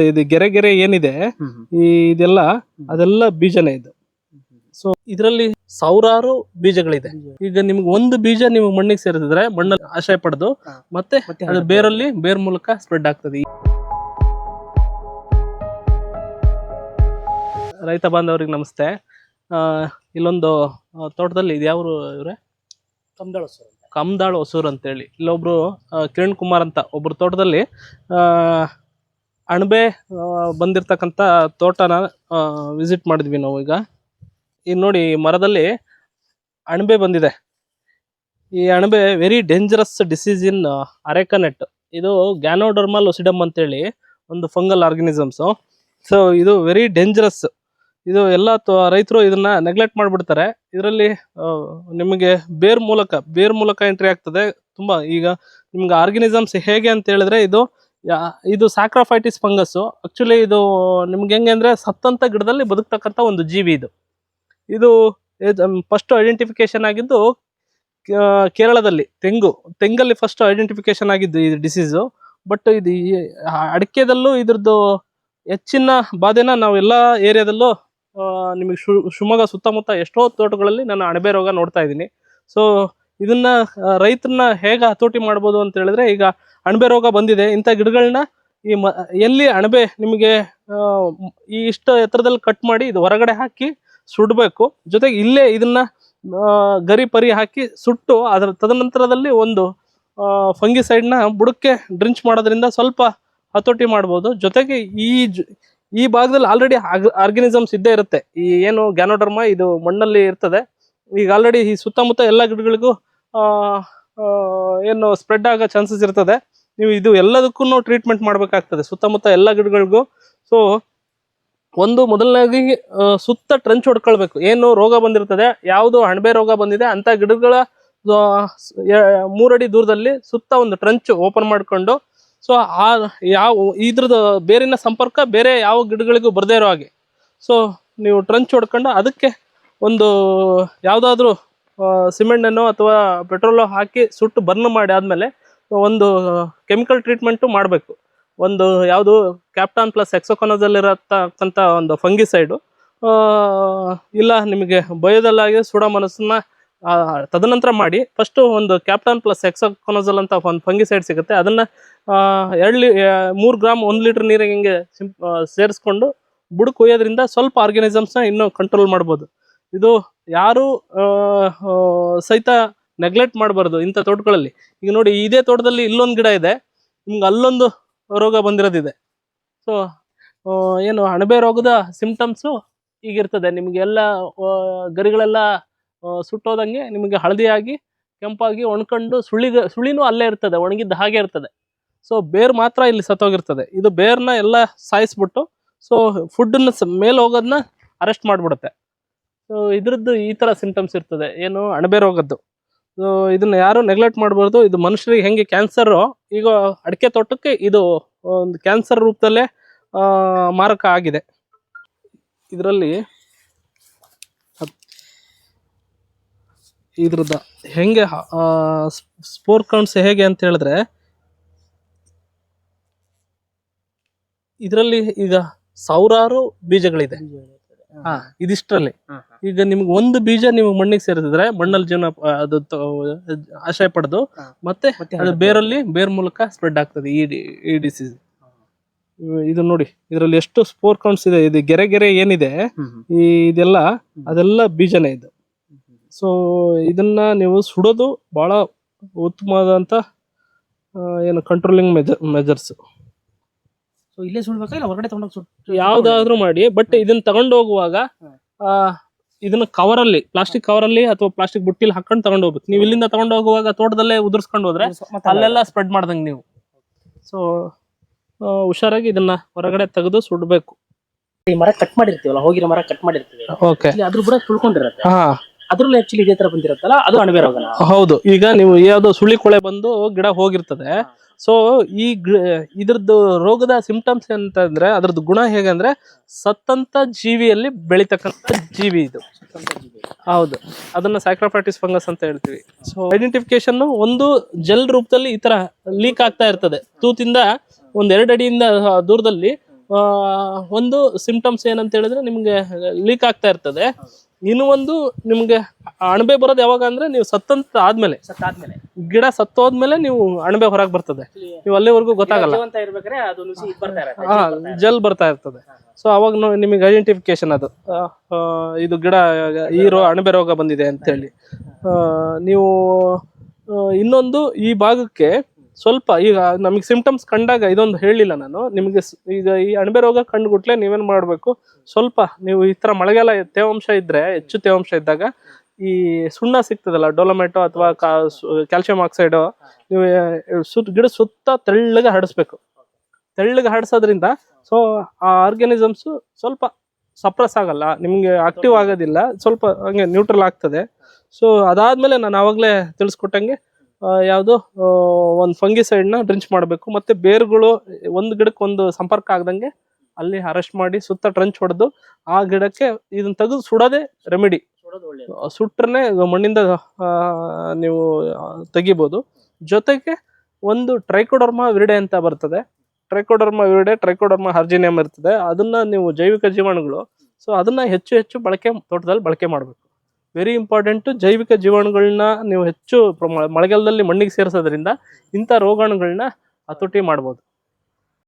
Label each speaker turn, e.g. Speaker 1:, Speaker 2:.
Speaker 1: ಇದು ಗೆರೆ ಗೆರೆ ಏನಿದೆ ಈ ಇದೆಲ್ಲ ಅದೆಲ್ಲ ಬೀಜನೇ ಇದು. ಸೊ ಇದರಲ್ಲಿ ಸಾವಿರಾರು ಬೀಜಗಳಿದೆ. ಈಗ ನಿಮ್ಗೆ ಒಂದು ಬೀಜ ನೀವು ಮಣ್ಣಿಗೆ ಸೇರಿಸಿದ್ರೆ ಮಣ್ಣಲ್ಲಿ ಆಶ್ರಯ ಪಡೆದು ಮತ್ತೆ ಅದು ಬೇರಲ್ಲಿ ಬೇರ್ ಮೂಲಕ ಸ್ಪ್ರೆಡ್ ಆಗ್ತದೆ. ರೈತ ಬಾಂಧವರಿಗೆ ನಮಸ್ತೆ. ಆ, ಇಲ್ಲೊಂದು ತೋಟದಲ್ಲಿ ಇದು ಯಾವ ಇವ್ರೆ?
Speaker 2: ಕಮ್ದಾಳ ಸರ್
Speaker 1: ಕಮ್ದಾಳ್ ಹೊಸೂರು ಅಂತೇಳಿ. ಇಲ್ಲೊಬ್ರು ಕಿರಣ್ ಕುಮಾರ್ ಅಂತ ಒಬ್ರು ತೋಟದಲ್ಲಿ ಆ, ಅಣಬೆ ಬಂದಿರತಕ್ಕಂಥ ತೋಟನ ವಿಸಿಟ್ ಮಾಡಿದ್ವಿ ನಾವು ಈಗ. ಈಗ ನೋಡಿ ಮರದಲ್ಲಿ ಅಣಬೆ ಬಂದಿದೆ. ಈ ಅಣಬೆ very dangerous disease in arecanut. ಇದು ಗ್ಯಾನೋಡರ್ಮಲ್ ಒಸಿಡಮ್ ಅಂತೇಳಿ ಒಂದು ಫಂಗಲ್ ಆರ್ಗನಿಸಮ್ಸು. ಸೊ ಇದು ವೆರಿ ಡೇಂಜರಸ್ ಇದು ಎಲ್ಲ ರೈತರು ಇದನ್ನ ನೆಗ್ಲೆಕ್ಟ್ ಮಾಡಿಬಿಡ್ತಾರೆ. ಇದರಲ್ಲಿ ನಿಮಗೆ ಬೇರ್ ಮೂಲಕ ಬೇರ್ ಮೂಲಕ ಎಂಟ್ರಿ ಆಗ್ತದೆ. ತುಂಬಾ ಈಗ ನಿಮ್ಗೆ ಆರ್ಗನಿಸಮ್ಸ್ ಹೇಗೆ ಅಂತ ಹೇಳಿದ್ರೆ ಇದು ಇದು ಸ್ಯಾಕ್ರೋಫೈಟಿಸ್ ಫಂಗಸ್ ಆ್ಯಕ್ಚುಲಿ ಇದು ನಿಮ್ಗೆ ಹೆಂಗೆ ಅಂದರೆ ಸತ್ತಂತ ಗಿಡದಲ್ಲಿ ಬದುಕ್ತಕ್ಕಂಥ ಒಂದು ಜೀವಿ ಇದು. ಇದು ಫಸ್ಟ್ ಐಡೆಂಟಿಫಿಕೇಶನ್ ಆಗಿದ್ದು ಕೇರಳದಲ್ಲಿ, ತೆಂಗು. ತೆಂಗಲ್ಲಿ ಫಸ್ಟ್ ಐಡೆಂಟಿಫಿಕೇಶನ್ ಆಗಿದ್ದು ಈ ಡಿಸೀಸು ಬಟ್ ಇದು ಅಡಿಕೆದಲ್ಲೂ ಇದ್ರದ್ದು ಹೆಚ್ಚಿನ ಬಾಧೆನ ನಾವು ಎಲ್ಲ ಏರಿಯಾದಲ್ಲೂ ನಿಮಗೆ ಶಿವಮೊಗ್ಗ ಸುತ್ತಮುತ್ತ ಎಷ್ಟೋ ತೋಟಗಳಲ್ಲಿ ನಾನು ಅಣಬೆ ರೋಗ ನೋಡ್ತಾ ಇದ್ದೀನಿ. ಸೊ ಇದನ್ನ ರೈತರನ್ನ ಹೇಗೆ ಹತೋಟಿ ಮಾಡ್ಬೋದು ಅಂತ ಹೇಳಿದ್ರೆ, ಈಗ ಅಣಬೆ ರೋಗ ಬಂದಿದೆ. ಇಂಥ ಗಿಡಗಳನ್ನ ಈ ಮ, ಎಲ್ಲಿ ಅಣಬೆ ನಿಮಗೆ ಈ ಇಷ್ಟ ಎತ್ತರದಲ್ಲಿ ಕಟ್ ಮಾಡಿ ಇದು ಹೊರಗಡೆ ಹಾಕಿ ಸುಡಬೇಕು. ಜೊತೆಗೆ ಇಲ್ಲೇ ಇದನ್ನ ಗರಿ ಪರಿ ಹಾಕಿ ಸುಟ್ಟು ಅದರ ತದನಂತರದಲ್ಲಿ ಒಂದು ಫಂಗಿಸೈಡ್ನ ಬುಡಕ್ಕೆ ಡ್ರಿಂಚ್ ಮಾಡೋದ್ರಿಂದ ಸ್ವಲ್ಪ ಹತೋಟಿ ಮಾಡ್ಬೋದು. ಜೊತೆಗೆ ಈ ಈ ಭಾಗದಲ್ಲಿ ಆಲ್ರೆಡಿ ಆರ್ಗನಿಸಮ್ಸ್ ಇದ್ದೇ ಇರುತ್ತೆ. ಈ ಏನು ಗ್ಯಾನೋಡರ್ಮ ಇದು ಮಣ್ಣಲ್ಲಿ ಇರ್ತದೆ. ಈಗ ಆಲ್ರೆಡಿ ಈ ಸುತ್ತಮುತ್ತ ಎಲ್ಲ ಗಿಡಗಳಿಗೂ ಏನು ಸ್ಪ್ರೆಡ್ ಆಗೋ ಚಾನ್ಸಸ್ ಇರ್ತದೆ. ನೀವು ಇದು ಎಲ್ಲದಕ್ಕೂ ಟ್ರೀಟ್ಮೆಂಟ್ ಮಾಡಬೇಕಾಗ್ತದೆ, ಸುತ್ತಮುತ್ತ ಎಲ್ಲ ಗಿಡಗಳಿಗೂ. ಸೊ ಒಂದು ಮೊದಲನೇದಾಗಿ ಸುತ್ತ ಟ್ರಂಚ್ ಹೊಡ್ಕೊಳ್ಬೇಕು. ಏನು ರೋಗ ಬಂದಿರ್ತದೆ, ಯಾವುದು ಅಣಬೆ ರೋಗ ಬಂದಿದೆ ಅಂತ ಗಿಡಗಳ ಮೂರಡಿ ದೂರದಲ್ಲಿ ಸುತ್ತ ಒಂದು ಟ್ರಂಚ್ ಓಪನ್ ಮಾಡಿಕೊಂಡು, ಸೊ, ಆ, ಯಾವ, ಇದ್ರದ್ದು ಬೇರಿನ ಸಂಪರ್ಕ ಬೇರೆ ಯಾವ ಗಿಡಗಳಿಗೂ ಬರದೇ ಇರೋ ಹಾಗೆ. ಸೊ ನೀವು ಟ್ರಂಚ್ ಹೊಡ್ಕೊಂಡು ಅದಕ್ಕೆ ಒಂದು, ಯಾವುದಾದ್ರೂ ಸಿಮೆಂಟನ್ನು ಅಥವಾ ಪೆಟ್ರೋಲು ಹಾಕಿ ಸುಟ್ಟು ಬರ್ನ್ ಮಾಡಿ ಆದಮೇಲೆ ಒಂದು ಕೆಮಿಕಲ್ ಟ್ರೀಟ್ಮೆಂಟು ಮಾಡಬೇಕು. ಒಂದು ಯಾವುದು ಕ್ಯಾಪ್ಟಾನ್ ಪ್ಲಸ್ ಎಕ್ಸೋಕೊನೋದಲ್ಲಿರತಕ್ಕಂಥ ಒಂದು ಫಂಗಿಸೈಡು ಇಲ್ಲ, ನಿಮಗೆ ಬಯೋದಲ್ಲಾಗಿ ಸುಡೋ ಮನಸ್ಸನ್ನ ತದನಂತರ ಮಾಡಿ ಫಸ್ಟು ಒಂದು ಕ್ಯಾಪ್ಟಾನ್ ಪ್ಲಸ್ ಎಕ್ಸೋಕೋನಜಲ್ ಅಂತ ಒಂದು ಫಂಗಿಸೈಡ್ ಸಿಗುತ್ತೆ. ಅದನ್ನು ಎರಡು ಲಿ ಮೂರು ಗ್ರಾಮ್ ಒಂದು ಲೀಟ್ರ್ ನೀರಿಗೆ ಹಿಂಗೆ ಸೇರಿಸ್ಕೊಂಡು, ಬುಡಕ್ಕೆ ಕೊಯ್ಯೋದ್ರಿಂದ ಸ್ವಲ್ಪ ಆರ್ಗ್ಯಾನಿಸಮ್ಸ್ನ ಇನ್ನೂ ಕಂಟ್ರೋಲ್ ಮಾಡ್ಬೋದು. ಇದು ಯಾರು ಸಹಿತ ನೆಗ್ಲೆಕ್ಟ್ ಮಾಡಬಾರ್ದು ಇಂಥ ತೋಟಗಳಲ್ಲಿ. ಈಗ ನೋಡಿ, ಇದೇ ತೋಟದಲ್ಲಿ ಇಲ್ಲೊಂದು ಗಿಡ ಇದೆ. ನಿಮ್ಗೆ ಅಲ್ಲೊಂದು ರೋಗ ಬಂದಿರೋದಿದೆ. ಸೊ ಏನು ಅಣಬೆ ರೋಗದ ಸಿಂಪ್ಟಮ್ಸು ಈಗಿರ್ತದೆ. ನಿಮಗೆ ಎಲ್ಲ ಗರಿಗಳೆಲ್ಲ ಸುಟ್ಟೋದಂಗೆ ನಿಮಗೆ ಹಳದಿಯಾಗಿ, ಕೆಂಪಾಗಿ ಒಣ್ಕೊಂಡು ಸುಳಿ ಸುಳಿನೂ ಅಲ್ಲೇ ಇರ್ತದೆ, ಒಣಗಿದ್ದ ಹಾಗೆ ಇರ್ತದೆ. ಸೊ ಬೇರ್ ಮಾತ್ರ ಇಲ್ಲಿ ಸತ್ತೋಗಿರ್ತದೆ. ಇದು ಬೇರ್ನ ಎಲ್ಲ ಸಾಯಿಸ್ಬಿಟ್ಟು ಸೊ ಫುಡ್ಡನ್ನ ಮೇಲೆ ಹೋಗೋದನ್ನ ಅರೆಸ್ಟ್ ಮಾಡಿಬಿಡುತ್ತೆ. ಸೊ ಇದ್ರದ್ದು ಈ ಥರ ಸಿಂಟಮ್ಸ್ ಇರ್ತದೆ. ಏನು? ಅಣಬೆ ರೋಗದ್ದು. ಸೊ ಇದನ್ನ ಯಾರು ನೆಗ್ಲೆಕ್ಟ್ ಮಾಡಬಾರ್ದು, ಇದು ಮನುಷ್ಯರಿಗೆ ಹೆಂಗೆ ಕ್ಯಾನ್ಸರು ಈಗ ಅಡಿಕೆ ತೋಟಕ್ಕೆ ಇದು ಒಂದು ಕ್ಯಾನ್ಸರ್ ರೂಪದಲ್ಲೇ ಮಾರಕ ಆಗಿದೆ. ಇದರಲ್ಲಿ ಇದ್ರದ್ದು ಹೆಂಗೆ ಸ್ಪೋರ್ ಕೌಂಟ್ಸ್ ಹೇಗೆ ಅಂತ ಹೇಳಿದ್ರೆ, ಇದರಲ್ಲಿ ಈಗ ಸಾವಿರಾರು ಬೀಜಗಳಿದೆ. ಇದಿಷ್ಟರಲ್ಲಿ. ಈಗ ನಿಮ್ಗೆ ಒಂದು ಬೀಜ ನೀವು ಮಣ್ಣಿಗೆ ಸೇರಿಸಿದ್ರೆ ಮಣ್ಣಲ್ಲಿ ಜೀವನ ಅದು ಆಶಯ ಪಡೆದು ಮತ್ತೆ ಅದು ಬೇರಲ್ಲಿ ಬೇರ್ ಮೂಲಕ ಸ್ಪ್ರೆಡ್ ಆಗ್ತದೆ ಈ ಈ ಡಿಸೀಸ್ ಇದು ನೋಡಿ ಇದರಲ್ಲಿ ಎಷ್ಟು ಸ್ಪೋರ್ ಕೌಂಟ್ಸ್ ಇದೆ ಇದು ಗೆರೆ ಗೆರೆ ಏನಿದೆ ಈ ಇದೆಲ್ಲ ಅದೆಲ್ಲ ಬೀಜನೇ ಇದು. ಸೊ ಇದನ್ನ ನೀವು ಸುಡೋದು ಬಹಳ ಉತ್ತಮವಾದಂತ ಏನು ಕಂಟ್ರೋಲಿಂಗ್ ಮೆಜರ್ ಮೆಜರ್ಸ್
Speaker 2: ಸೊ ಇಲ್ಲೇ ಸುಡ್ಬೇಕಾ ಇಲ್ಲ ಹೊರಗಡೆ ತಗೊಂಡೋಗಿ ಸುಟ್ಟು
Speaker 1: ಯಾವ್ದಾದ್ರೂ ಮಾಡಿ ಬಟ್ ಇದನ್ನ
Speaker 2: ತಗೊಂಡೋಗುವಾಗ
Speaker 1: ಆ, ಇದನ್ನ ಕವರ್ ಅಲ್ಲಿ ಪ್ಲಾಸ್ಟಿಕ್ ಕವರ್ ಅಲ್ಲಿ ಅಥವಾ ಪ್ಲಾಸ್ಟಿಕ್ ಬುಟ್ಟಿಲಿ ಹಾಕೊಂಡು ತಗೊಂಡು ಹೋಗ್ಬೇಕು ನೀವು ಇಲ್ಲಿಂದ ತಗೊಂಡು ಹೋಗುವಾಗ ತೋಟದಲ್ಲೇ ಉದುರ್ಸ್ಕೊಂಡು ಹೋದ್ರೆ
Speaker 2: ಮತ್ತೆ
Speaker 1: ಅಲ್ಲೆಲ್ಲ ಸ್ಪ್ರೆಡ್ ಮಾಡ್ದಂಗೆ ನೀವು. ಸೊ ಹುಷಾರಾಗಿ ಇದನ್ನ ಹೊರಗಡೆ ತೆಗೆದು ಸುಡ್ಬೇಕು.
Speaker 2: ಈ ಮರ ಕಟ್ ಮಾಡಿರ್ತೀವಲ್ಲ ಹೋಗಿರೋ ಮರ ಕಟ್ ಮಾಡಿರ್ತೀವಿ.
Speaker 1: ಓಕೆ
Speaker 2: ಇಲ್ಲಿ ಅದ್ರ ಬುಡ ತುಳ್ಕೊಂಡಿರತ್ತೆ
Speaker 1: ಹಾ.
Speaker 2: ಅದ್ರಲ್ಲಿ ಆಕ್ಚುಲಿ ಇದೇ ತರ ಬಂದಿರತ್ತಲ್ಲ ಅದು ಅಣಬೆ ರೋಗನ?
Speaker 1: ಹೌದು ಈಗ ನೀವು ಯಾವ್ದೋ ಸುಳಿ ಕೊಳೆ ಬಂದು ಗಿಡ ಹೋಗಿರ್ತದೆ. ಸೊ ಈ ಇದ್ರದ್ದು ರೋಗದ ಸಿಂಪ್ಟಮ್ಸ್ ಅಂತಂದ್ರೆ ಅದ್ರದ್ದು ಗುಣ ಹೇಗಂದ್ರೆ ಸತ್ತಂತ ಜೀವಿಯಲ್ಲಿ ಬೆಳಿತಕ್ಕಂಥ ಜೀವಿ ಇದು. ಹೌದು ಅದನ್ನ ಸ್ಯಾಕ್ರೋಫೈಟಿಸ್ ಫಂಗಸ್ ಅಂತ ಹೇಳ್ತೀವಿ. ಸೊ ಐಡೆಂಟಿಫಿಕೇಶನ್ ಒಂದು ಜೆಲ್ ರೂಪದಲ್ಲಿ ಈ ತರ ಲೀಕ್ ಆಗ್ತಾ ಇರ್ತದೆ. ತೂತಿಂದ ಒಂದ್ ಎರಡು ಅಡಿಯಿಂದ ದೂರದಲ್ಲಿ ಒಂದು ಸಿಂಪ್ಟಮ್ಸ್ ಏನಂತ ಹೇಳಿದ್ರೆ ನಿಮ್ಗೆ ಲೀಕ್ ಆಗ್ತಾ ಇರ್ತದೆ. ಇನ್ನು ಒಂದು ನಿಮ್ಗೆ ಅಣಬೆ ಬರೋದು ಯಾವಾಗ ಅಂದ್ರೆ ನೀವು ಸತ್ತಂತ ಆದ್ಮೇಲೆ.
Speaker 2: ಸತ್ತಾದ್ಮೇಲೆ.
Speaker 1: ಗಿಡ ಸತ್ತೋದ್ಮೇಲೆ ನೀವು ಅಣಬೆ ಹೊರಗೆ ಬರ್ತದೆ. ನೀವು ಅಲ್ಲಿವರೆಗೂ ಗೊತ್ತಾಗಲ್ಲ.
Speaker 2: ಜೀವಂತ ಇರ್ಬೇಕಾದ್ರೆ ಅದು ನುಸಿ ಬರ್ತಾ ಇರತ್ತೆ.
Speaker 1: ಹಾ ಜಲ್ ಬರ್ತಾ ಇರ್ತದೆ. ಸೊ ಅವಾಗ ನೋ- ನಿಮಗೆ ಐಡೆಂಟಿಫಿಕೇಶನ್ ಅದು. ಆ, ಆ, ಇದು ಗಿಡ ಈ ರೋ ಅಣಬೆ ರೋಗ ಬಂದಿದೆ ಅಂತೇಳಿ. ಆ, ನೀವು ಆ, ಇನ್ನೊಂದು ಈ ಭಾಗಕ್ಕೆ ಸ್ವಲ್ಪ ಈಗ ನಮಗೆ ಸಿಂಪ್ಟಮ್ಸ್ ಕಂಡಾಗ ಇದೊಂದು ಹೇಳಿಲ್ಲ ನಾನು. ನಿಮಗೆ ಈಗ ಈ ಅಣಬೆ ರೋಗ ಕಂಡುಗುಟ್ಲೆ ನೀವೇನು ಮಾಡಬೇಕು? ಸ್ವಲ್ಪ ನೀವು ಈ ಥರ ಮಳೆಗಾಲ ತೇವಾಂಶ ಇದ್ದರೆ ಹೆಚ್ಚು ತೇವಾಂಶ ಇದ್ದಾಗ ಈ ಸುಣ್ಣ ಸಿಗ್ತದಲ್ಲ, ಡೊಲೊಮೆಟೊ ಅಥವಾ ಕ್ಯಾಲ್ಸಿಯಂ ಆಕ್ಸೈಡು, ನೀವು ಸುತ್ತ ಗಿಡ ಸುತ್ತ ತೆಳ್ಳಗೆ ಹರಡಿಸ್ಬೇಕು. ತೆಳ್ಳಗೆ ಹರಡಿಸೋದ್ರಿಂದ ಸೊ, ಆ ಆರ್ಗ್ಯಾನಿಸಮ್ಸು ಸ್ವಲ್ಪ ಸಪ್ರೆಸ್ ಆಗಲ್ಲ, ನಿಮಗೆ ಆಕ್ಟಿವ್ ಆಗೋದಿಲ್ಲ, ಸ್ವಲ್ಪ ಹಂಗೆ ನ್ಯೂಟ್ರಲ್ ಆಗ್ತದೆ. ಸೊ, ಅದಾದಮೇಲೆ ನಾನು ಆವಾಗಲೇ ತಿಳಿಸ್ಕೊಟ್ಟಂಗೆ ಯಾವುದು? ಒಂದು ಫಂಗಿಸೈಡ್ನ ಡ್ರಿಂಚ್ ಮಾಡಬೇಕು. ಮತ್ತು ಬೇರುಗಳು ಒಂದು ಗಿಡಕ್ಕೆ ಒಂದು ಸಂಪರ್ಕ ಆಗ್ದಂಗೆ ಅಲ್ಲಿ ಅರೆಸ್ಟ್ ಮಾಡಿ ಸುತ್ತ ಟ್ರಂಚ್ ಹೊಡೆದು ಆ ಗಿಡಕ್ಕೆ ಇದನ್ನ ತೆಗೆದು ಸುಡೋದೇ ರೆಮಿಡಿ ಸುಟ್ರನೆ ಮಣ್ಣಿಂದ ನೀವು ತೆಗಿಬೋದು. ಜೊತೆಗೆ ಒಂದು ಟ್ರೈಕೋಡರ್ಮಾ ವಿರಿಡೆ ಅಂತ ಬರ್ತದೆ. ಟ್ರೈಕೋಡರ್ಮಾ ವಿರಿಡೆ ಟ್ರೈಕೋಡರ್ಮಾ ಹರ್ಜಿನಿಯಂ ಇರ್ತದೆ. ಅದನ್ನ ನೀವು ಜೈವಿಕ ಜೀವಾಣುಗಳು. ಸೊ ಅದನ್ನ ಹೆಚ್ಚು ಹೆಚ್ಚು ಬಳಕೆ ತೋಟದಲ್ಲಿ ಬಳಕೆ ಮಾಡಬೇಕು. ವೆರಿ ಇಂಪಾರ್ಟೆಂಟು ಜೈವಿಕ ಜೀವಾಣುಗಳನ್ನ ನೀವು ಹೆಚ್ಚು ಮಳೆಗಾಲದಲ್ಲಿ ಮಣ್ಣಿಗೆ ಸೇರಿಸೋದ್ರಿಂದ ಇಂಥ ರೋಗಾಣುಗಳನ್ನ ಹತೋಟಿ ಮಾಡ್ಬೋದು.